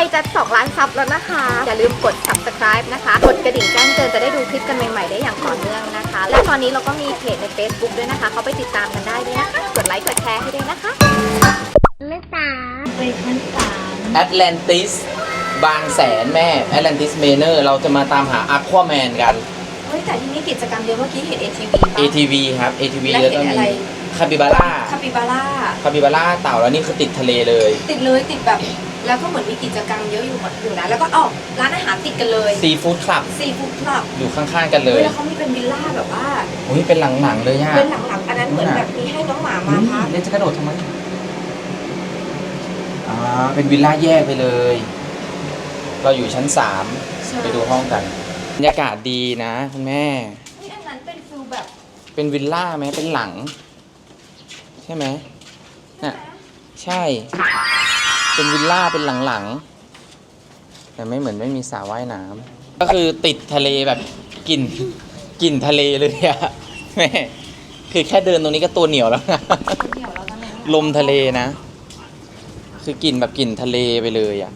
ล้จะ2ล้านซับแล้วนะคะ อย่าลืมกด subscribe นะคะ กดกระดิ่งแจ้งเตือนจะได้ดูคลิปกันใหม่ๆได้อย่างต่อเนื่องนะคะ และตอนนี้เราก็มีเพจใน Facebook ด้วยนะคะ เขาไปติดตามกันได้ด้วยนะคะ กดไลค์กดแชร์ให้ด้วยนะคะเลขสามไปชั้นสามแอตแลนติสบางแสนแม่แอตแลนติสเมเนอร์เราจะมาตามหาอควาแมนกัน เฮ้ยแต่ที่นี่กิจกรรมเยอะเมื่อกี้เห็น ATV ATV ครับ ATV และแล้วก็เห็นมีอะไร คาปิบาร่าคาปิบาร่าคาปิบาร่าเต่าแล้วนี่คือติดทะเลเลย ติดเลยติดแบบ แล้วก็เหมือนมีกิจกรรมเยอะอยู่หมดอยู่นะแล้วก็อ๋อร้านอาหารติดกันเลยซีฟู้ดคลับซีฟู้ดคลับอยู่ข้างๆกันเลยแล้วเขามีเป็นวิลล่าแบบว่าโอ้ยเป็นหลังๆเลยอะเป็นหลังๆอันนั้นเหมือนแบบมีให้น้องหมามาพักเล่นจะกระโดดทำไมอ่าเป็นวิลล่าแยกไปเลย เราอยู่ชั้น3ไปดูห้องกันบรรยากาศดีนะคุณแม่นี่อันนั้นเป็นฟิลแบบเป็นวิลล่าไหมเป็นหลังใช่ไหมน่ะใช่ เป็นวิลล่าเป็นหลังๆ แต่ไม่เหมือนไม่มีสระว่ายน้ำก็คือติดทะเลแบบกลิ่นกลิ่นทะเลเลยอะแม่คือแค่เดินตรงนี้ก็ตัวเหนียวแล้วนะเดี่ยวแล้วกันเลยลมทะเลนะ คือกลิ่นแบบกลิ่นทะเลไปเลยอะ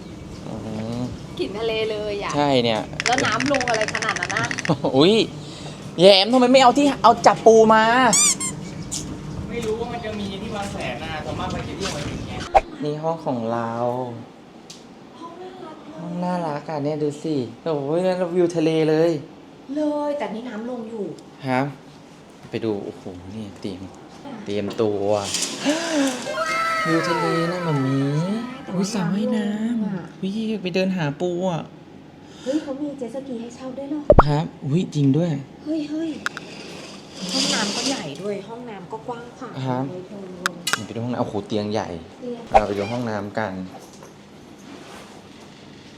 อืมกลิ่นทะเลเลยอะ ใช่เนี่ย แล้วน้ำลงอะไรขนาดนั้นนะ อุ้ยแยมทำไมไม่เอาที่เอาจับปูมา ไม่รู้ว่ามันจะมีที่ บางแสนนะสามารถไปที่ที่มันอย่างเงี้ยนี่ห้องของเรา ห้องน่ารักอะเนี่ยดูสิโอ้ยนั่นเราวิวทะเลเลยเลยแต่นี่น้ำลงอยู่ครับไปดู โอ้โห นี่เตรียมเตรียมตัววิวทะเลนะมันมีอุ้ยสระว่ายน้ำวิไปเดินหาปูอะ เฮ้ยเขามีเจตสกีให้เช่าด้วยเหรอครับอุ้ยจริงด้วย เฮ้ยเฮ้ย ห้องน้ำก็ใหญ่ด้วย ห้องน้ำก็กว้างขวางครับ เลยเธอไปดูห้องน้ำโอ้โหเตียงใหญ่ เตียงเราไปดูห้องน้ำกัน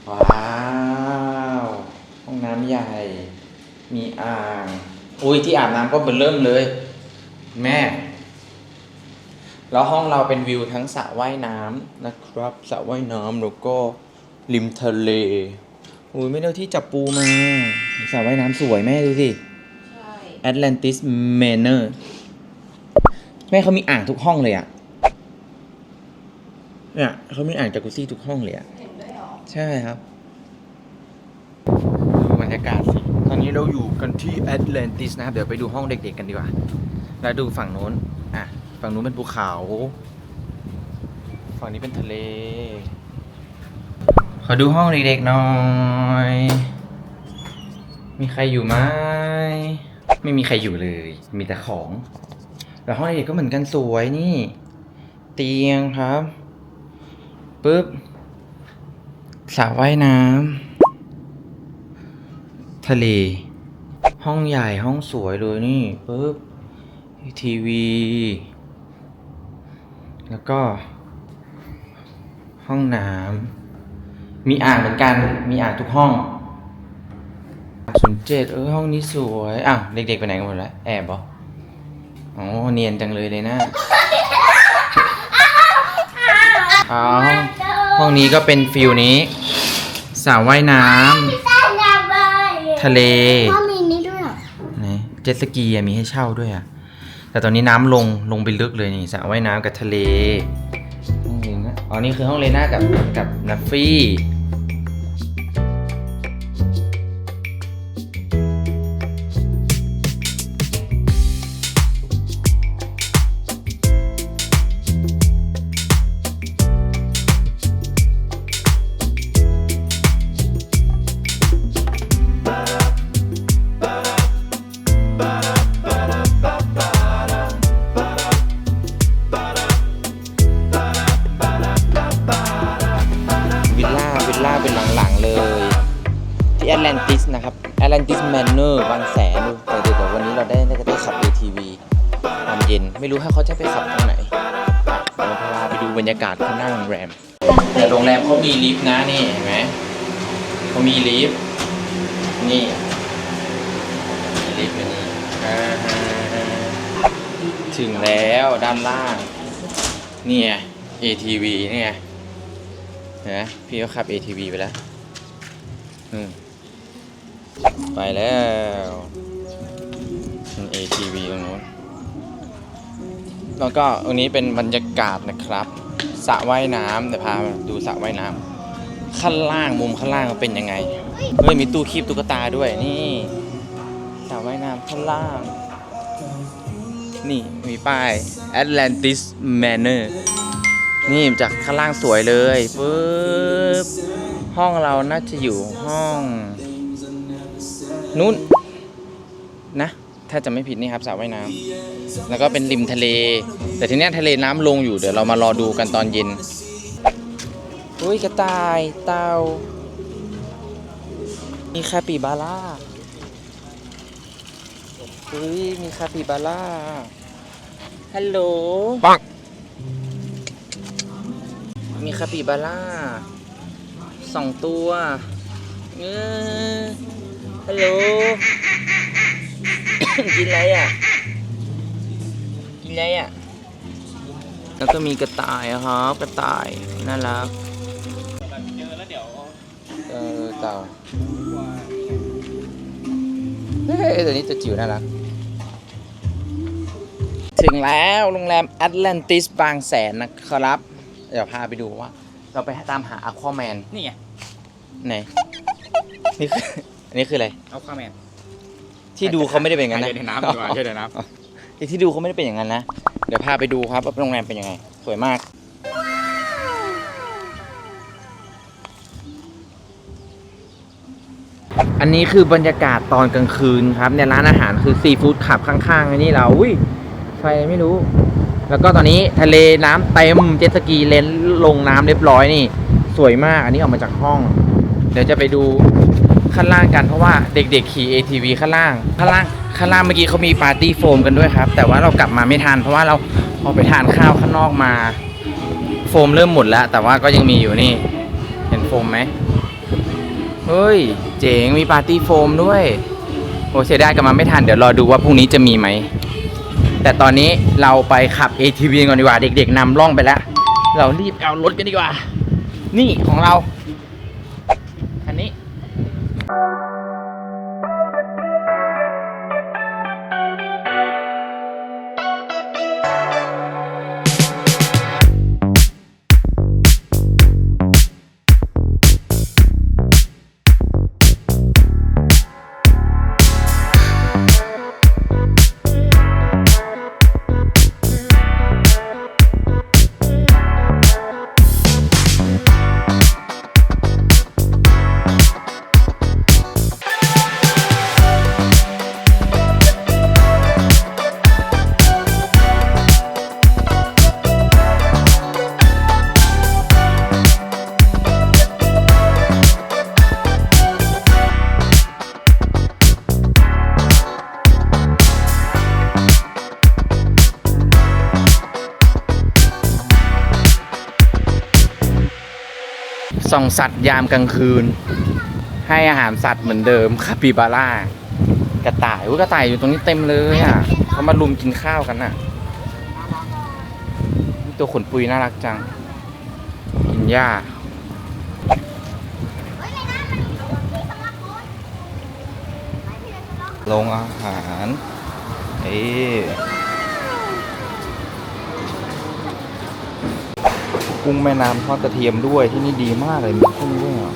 ว้าว ห้องน้ำใหญ่ มีอ่าง อุ้ยที่อาบน้ำก็เบิ่เริ่มเลย แม่ แล้วห้องเราเป็นวิวทั้งสระว่ายน้ำนะครับสระว่ายน้ำแล้วก็ริมทะเล อุ้ยไม่ได้เอาที่จับปูมาสระว่ายน้ำสวยแม่ดูสิใช่ Atlantis Manor แม่เขามีอ่างทุกห้องเลยอะเนี่ยเขามีอ่างจากุซี่ทุกห้องเลยอะเห็นด้วยเหรอใช่ครับ ดูบรรยากาศสิตอนนี้เราอยู่กันที่ Atlantis นะครับ เดี๋ยวไปดูห้องเด็กๆกันดีกว่า แล้วดูฝั่งโน้น อะ ฝั่งนู้นเป็นภูเขา ฝั่งนี้เป็นทะเล ขอดูห้องเด็กๆหน่อย มีใครอยู่ไหม ไม่มีใครอยู่เลย มีแต่ของแต่ห้องเด็กก็เหมือนกันสวยนี่ เตียงครับปึ๊บสระว่ายน้ำทะเล ห้องใหญ่ห้องสวยเลยนี่ปึ๊บทีวี แล้วก็ ห้องน้ำมีอ่างเหมือนกัน มีอ่างทุกห้อง ศูนย์เจ็ดเออห้องนี้สวยอ้าวเด็กๆไปไหนกันหมดแล้วแอบเหรออ๋อเนียนจังเลยเลยนะอ๋อห้องห้องนี้ก็เป็นฟิลนี้สระว่ายน้สร้างงานเลยำทะเลพ่อมีนี่ด้วยเหรอนะเจ็ตสกีอะมีให้เช่าด้วยอะแต่ตอนนี้น้ำลงลงไปลึกเลยนี่สระว่ายน้ำกับทะเลห้องเลน่าอ๋อนี่คือห้องเลน่ากับกับนัฟฟี่ แอตแลนติสนะครับแอตแลนติสแมนเนอร์บางแสนดูแต่เดี๋ยววันนี้เราได้ได้ได้ขับ ATV ตอนเย็น ไม่รู้ถ้าเขาจะไปขับตรงไหนเดี๋ยวพาไปดูบรรยากาศข้างหน้าโรงแรม แต่โรงแรมเขามีลิฟต์นะนี่เห็นไหมเขามีลิฟต์นี่มีลิฟต์อยู่นี่อ่าถึงแล้วด้านล่าง นี่ไง ATV นี่ไงเห็นไหมพี่ก็ขับ ATV ไปแล้ว อืม ไปแล้ว ATV ตรงนู้น แล้วก็ตรงนี้เป็นบรรยากาศนะครับสระว่ายน้ำเดี๋ยวพามาดูสระว่ายน้ำข้างล่างมุมข้างล่างมันเป็นยังไงเฮ้ยมีตู้คีบตุ๊กตาด้วยนี่สระว่ายน้ำข้างล่าง นี่มีป้าย Atlantis Manor นี่จากข้างล่างสวยเลยปึ๊บห้องเราน่าจะอยู่ห้อง นู้นนะ ถ้าจะไม่ผิดนี่ครับสระว่ายน้ำแล้วก็เป็นริมทะเล แต่ทีเนี้ยทะเลน้ำลงอยู่เดี๋ยวเรามารอดูกันตอนเย็นอุ้ยกระต่ายเต่ามีคาปิบาร่าอุ้ยมีคาปิบาร่าฮัลโหลปังมีคาปิบาร่าสองตัวเออ ฮัลโหล กินอะไรอะ กินอะไรอะ แล้วก็มีกระต่ายอะครับ กระต่าย น่ารัก เจอแล้วเดี๋ยวเอเต่า เฮ้ยตัวนี้ตัวจิ๋วน่ารัก ถึงแล้วโรงแรมแอตแลนติสบางแสนนะครับ เดี๋ยวพาไปดูว่า เราไปตามหาอควาแมนนี่ไง ไหน นี่คือ นนี้คืออะไร เอาข้าแมนที่ดูเขาไม่ได้เป็นอย่างนั้นนะใช่ในน้ำดีกว่าใช่ในน้ไอ้ที่ดูเขาไม่ได้เป็นอย่างนั้นนะ เดี๋ยวพาไปดูครับว่าโรงแรมเป็นยังไง สวยมาก อันนี้คือบรรยากาศตอนกลางคืนครับในร้านอาหารคือซีฟู้ดขับข้างๆอันนี้เราอุ้ยไฟไม่รู้ แล้วก็ตอนนี้ทะเลน้ำเต็มเจ็ตสกีเลนลงน้ำเรียบร้อยนี่ สวยมากอันนี้ออกมาจากห้อง เดี๋ยวจะไปดู ข้างล่างกันเพราะว่าเด็กๆขี่ ATV ข้างล่างข้างล่างข้างล่างเมื่อกี้เขามีปาร์ตี้โฟมกันด้วยครับ แต่ว่าเรากลับมาไม่ทันเพราะว่าเราออกไปทานข้าวข้างนอกมา โฟมเริ่มหมดแล้ว แต่ว่าก็ยังมีอยู่นี่ เห็นโฟมไหมเฮ้ย เจ๋งมีปาร์ตี้โฟมด้วยโอ้เสียดายกลับมาไม่ทันเดี๋ยวรอดูว่าพรุ่งนี้จะมีไหมแต่ตอนนี้เราไปขับ ATV ก่อนดีกว่าเด็ก ๆนำร่องไปแล้ว เรารีบเอารถกันดีกว่า นี่ของเรา ส่องสัตว์ยามกลางคืน ให้อาหารสัตว์เหมือนเดิมคาปิบาร่ากระต่ายอุ๊ยกระต่ายอยู่ตรงนี้เต็มเลยอะเขามารุมกินข้าวกันน่ะตัวขนปุยน่ารักจัง กินหญ้าลงอาหาร เอ้ กุ้งแม่น้ำทอดกระเทียมด้วยที่นี่ดีมากเลยมีกุ้งด้วยอะ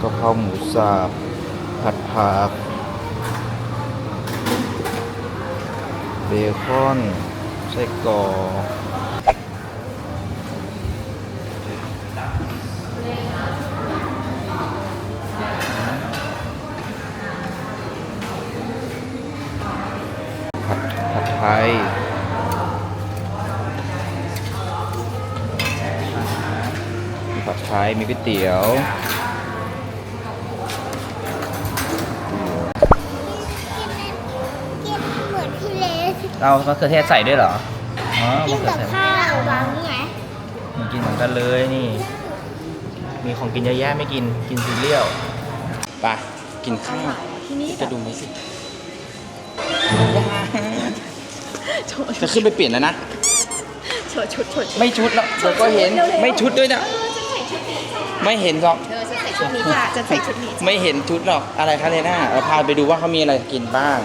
กะเพราหมูสับผัดผักเบคอนไส้กรอกผัดผัดไทย มีผัด ไทย มีก๋วยเตี๋ยว กินเหมือนพี่เลสเรามะเขือเทศใส่ด้วยเหรอ อ๋อกิมะนเขือกับเทศข้าววางไงมันกินเหมือนกันเลยนี่ มีของกินเยอะแยะไม่กิน กินซีเรียลไปกินข้าวที่นี่จะดูไหมสิจะขึ้นไปเปลี่ยนแล้วนะ โชว์ชุดโชว์ชุด ไม่ชุดแล้วเดี๋ยวก็เห็นเร็วๆไม่ชุดด้วยนะ ไม่เห็นหรอกเออจะใส่ชุดนี้จ้ะจะใส่ชุดนี้จ้ะไม่เห็นชุดหรอก อะไรคะเลน่าเราพาไปดูว่าเขามีอะไรกินบ้าง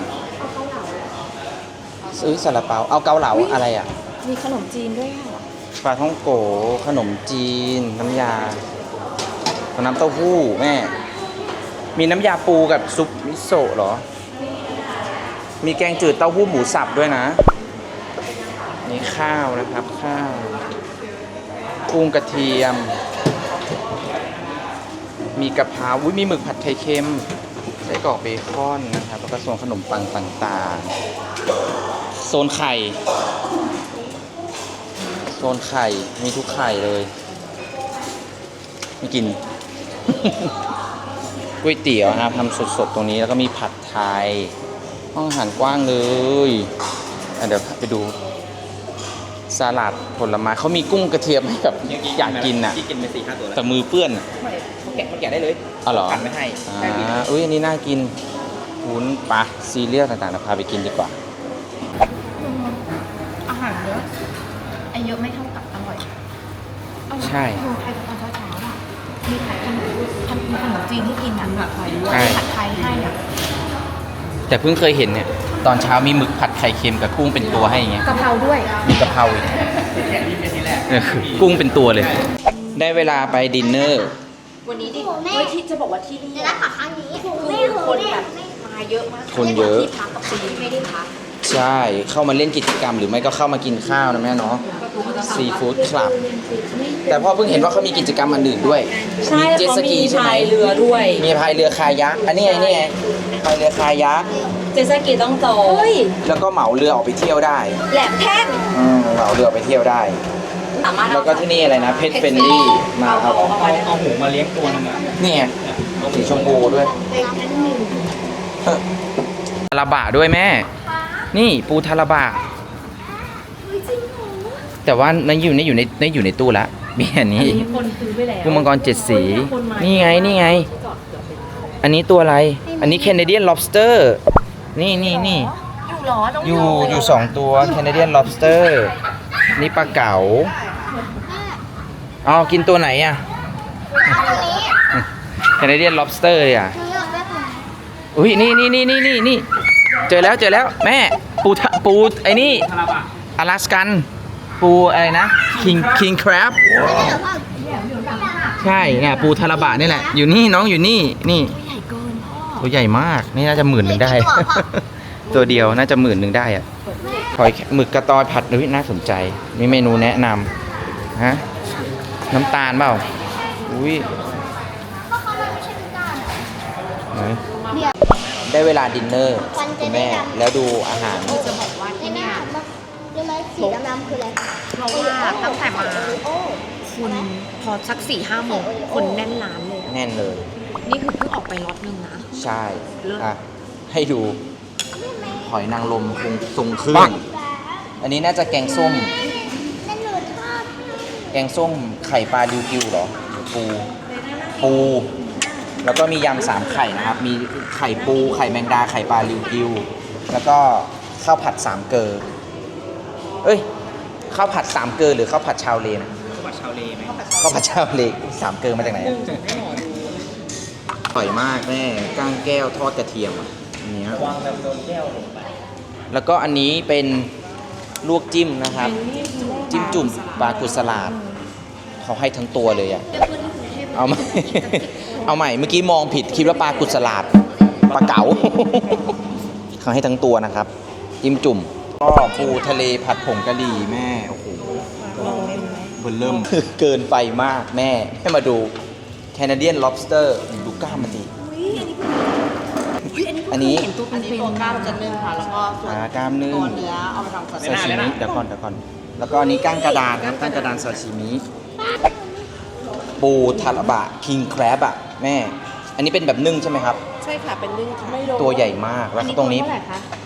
ซื้อซาลาเปา เอาเกาเหลาอะไรอะ มีขนมจีนด้วยอะปลาท่องโก ขนมจีน น้ำยา น้ำเต้าหู้แม่ มีน้ำยาปูกับซุปมิโซะเหรอ มีแกงจืดเต้าหู้หมูสับด้วยนะ นี่ข้าวนะครับข้าวกุ้งกระเทียม มีกะเพราอุ้ยมีหมึกผัดไข่เค็มไส้กรอกเบคอนนะครับแล้วก็โซนขนมปังต่างๆ โซนไข่ โซนไข่มีทุกไข่เลยไม่กินก๋วยเตี๋ยวนะครับทำสดๆตรงนี้แล้วก็มีผัดไทย ห้องอาหารกว้างเลยอะเดี๋ยวไปดูสลัดผลไม้เขามีกุ้งกระเทียมให้แบบอยากกินน่ะที่กินไปสี่ห้าตัวแล้วแต่มือเปื้อนน่ะเขา แกะเขาแกะได้เลยอ๋อเหรอกันไม่ให้อ่แค่นี้าอุ้ยอันนี้น่ากินวุ้นปลาซีเรียลต่างๆเราพาไปกินดีกว่า อาหารเยอะไอเยอะไม่เท่ากับอร่อยใช่ดูไอตอนเช้าๆอะมีขายขนมขนมขนมจีนที่กินอะผัดไทยด้วยใช่ ผัดไทยให้อะแต่เพิ่งเคยเห็นเนี่ย ตอนเช้ามีหมึกผัดไข่เค็มกับกุ้งเป็นตัวให้อย่างเงี้ย กะเพราด้วย มีกะเพราอีกเออกุ้งเป็นตัวเลย ได้เวลาไปดินเนอร์ วันนี้ดิโอ้แม่ เฮ้ยที่จะบอกว่าที่นี่เดี๋ยวรักขาข้างนี้แม่คือโหคนแม่แบบมาเยอะมากคนเยอะ ที่พักกับซีไม่ได้พักใช่เข้ามาเล่นกิจกรรมหรือไม่ก็เข้ามากินข้าวนะแม่เนาะซีฟู้ดคลับ แต่พ่อเพิ่งเห็นว่าเขามีกิจกรรมอันอื่นด้วยใช่มีเจ็ตเขาสมีกีใช่ไหมพายเรือด้วย มีพายเรือคายักอันนี้ไงนี่ไงพายเรือคายักเจตสกีต้องจองแล้วก็เหมาเรือออกไปเที่ยวได้แหลมแท่งอืมเหมาเรือออกไปเที่ยวได้ สามารถแล้วก็ที่นี่อะไรนะเพชรเฟนลี่มาเอาเอาเอาหมูมาเลี้ยงตัวหนึงอะนี่ไงสีชมพูด้วยเฮ้ยทาราบะด้วยแม่ นี่ปูทาราบะแต่ว่านั่นอยู่ในอยู่ในนั่นอยู่ในตู้ละมีอันนี้คนซื้อไปแล้วกุ้งมังกรเจ็ดสี นี่ไงนี่ไง อันนี้ตัวอะไร อันนี้แคนาเดียน lobster นี่นี่นี่อยู่เหรอต้องอยู่อยู่สองตัวแคนาเดียน lobster นี่ปลาเก๋า เอากินตัวไหนอะแคนาเดียน lobster เลยอะหนูอยากได้ของอุ้ยนี่นี่นี่นี่นี่นี่เจอแล้วเจอแล้วแม่ปูทะปูไอ้นี่คาราบะอลาสกันปูอะไรนะ king king crab เดี๋ยวพ่อใช่เนี่ยปูทาราบะนี่แหละ อยู่นี่น้องอยู่นี่นี่ตัวใหญ่มากนี่น่าจะหมื่นหนึ่งได้ ตัวเดียวน่าจะหมื่นหนึ่งได้อะหอยหมึกกระตอยผัดอุ้ยน่าสนใจ มีเมนูแนะนำฮะ น้ำตาลเปล่า อุ้ยพ่อเขาไม่ใช่พิซซ่าไหนเดี๋ยวได้เวลาดินเนอร์วันจะคุณได้แม่ดำแล้วดูอาหาร จะบอกว่าที่แม่เนี่ยรู้ไหมสีดำๆคืออะไรเพราะว่าตั้งแต่มาโอ้คุณพอสักสี่ห้าโมงคนแน่นร้านเลยอะแน่นเลย นี่คือเพิ่งออกไปล็อตหนึ่งนะ ใช่เลิศ อะให้ดูหอยนางรมคงทรงเครื่องอันนี้น่าจะแกงส้มนั่นหนูชอบ แกงส้มไข่ปลาดิวกิวเหรอหรือปูปู แล้วก็มียำสามไข่นะครับ มีไข่ปูไข่แมงดาไข่ปลาดิวกิว แล้วก็ข้าวผัดสามเกลอเอ้ยข้าวผัดสามเกลอหรือข้าวผัดชาวเลนะข้าวผัดชาวเลไหมข้าวผัดชาวเลสามเกลอมาจากไหนอะอร่อยมากแม่ก้างแก้วทอดกระเทียมอะอันเนี้ยวางแบบโดนแก้วลงไป แล้วก็อันนี้เป็น ลวกจิ้มนะครับ จิ้มจุ่มปลากุสลาดเขาให้ทั้งตัวเลยอะเอาใหม่ เอาใหม่ เมื่อกี้มองผิดคิดว่าปลากุสลาดปลาเก๋าเขาให้ทั้งตัวนะครับ จิ้มจุ่มก็ปูทะเลผัดผงกะหรี่แม่โอ้โหเบิ่มเริ่มเกินไปมากแม่ให้มาดูแคนาเดียน lobster ดูกล้ามมันดี อันนี้เห็นตัวเป็นๆตัวกล้ามจะนึ่งค่ะ แล้วก็ส่วนอ่ากล้ามนึ่ง ตัวเนื้อเอาไปทำสซาชิมิเดี๋ยวก่อนเดี๋ยวก่อนแล้วก็อันนี้ก้างกระดานครับก้างกระดานซาชิมิปูทาราบะคิงแครบอะแม่ อันนี้เป็นแบบนึ่งใช่ไหมครับ ใช่ค่ะ เป็นนึ่งค่ะตัวใหญ่มากแล้วตรงนี้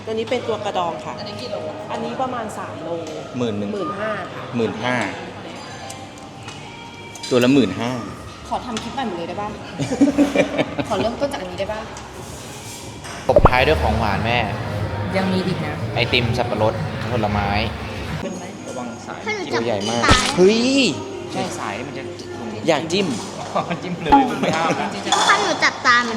ตัวนี้เป็นตัวกระดองค่ะ อันนี้กี่โลอันนี้ประมาณ3โลหมื่นหนึ่งหมื่นห้าค่ะหมื่นห้าตัวละหมื่นห้าขอทำคลิปใหม่หมดเลยได้ป่ะ ขอเริ่มต้นจากอันนี้ได้ป่ะ ตบท้ายด้วยของหวานแม่ ยังมีอีกนะ ไอติมสับปะรดผลไม้ระวังสายถ้าหนูตัจับวใหญ่มากตายเฮ้ย ใช่สายมันจะอยากจิ้ม จิ้มเลยมันไม่ห้ามนะ ถ้าหนูจับตามัน